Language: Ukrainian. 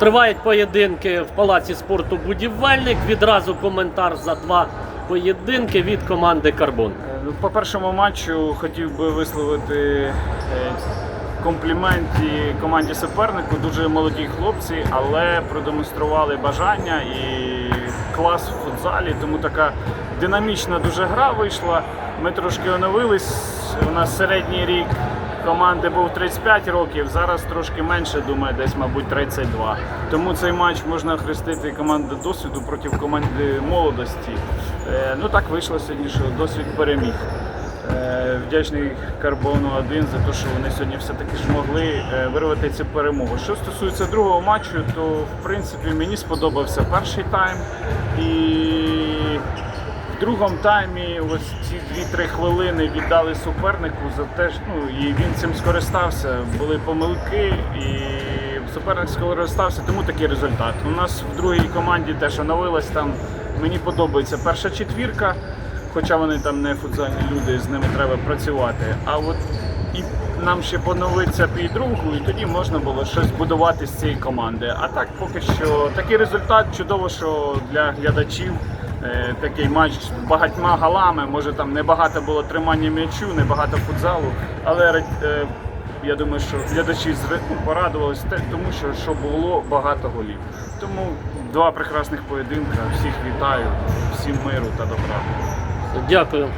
Тривають поєдинки в палаці спорту Будівельник. Відразу коментар за два поєдинки від команди Карбон. Е, ну, По першому матчу хотів би висловити е, комплімент і команді супернику. Дуже молоді хлопці, але продемонстрували бажання і клас в футзалі. Тому така динамічна дуже гра вийшла. Ми трошки оновились. У нас середній рік команди був 35 років, зараз трошки менше, думаю, десь, мабуть, 32. Тому цей матч можна охрестити команду досвіду проти команди молодості. Е, Ну так вийшло сьогодні, що досвід переміг. Е, Вдячний Карбону 1 за те, що вони сьогодні все-таки змогли е, вирвати цю перемогу. Що стосується другого матчу, то в принципі мені сподобався перший тайм. І в другому таймі ось ці 2-3 хвилини віддали супернику за те, ну, і він цим скористався. Були помилки, і суперник скористався, тому такий результат. У нас в другій команді теж оновилась там. Мені подобається перша четвірка, хоча вони там не футзальні люди, з ними треба працювати. А от і нам ще поновиться під другу, і тоді можна було щось будувати з цієї команди. А так поки що такий результат чудово, що для глядачів. Е, Такий матч з багатьма галами, може там небагато було тримання м'ячу, небагато футзалу, але е, я думаю, що глядачі з ну, порадувались тому що, що було багато голів. Тому два прекрасних поєдинка. Всіх вітаю, всім миру та добра. Дякую.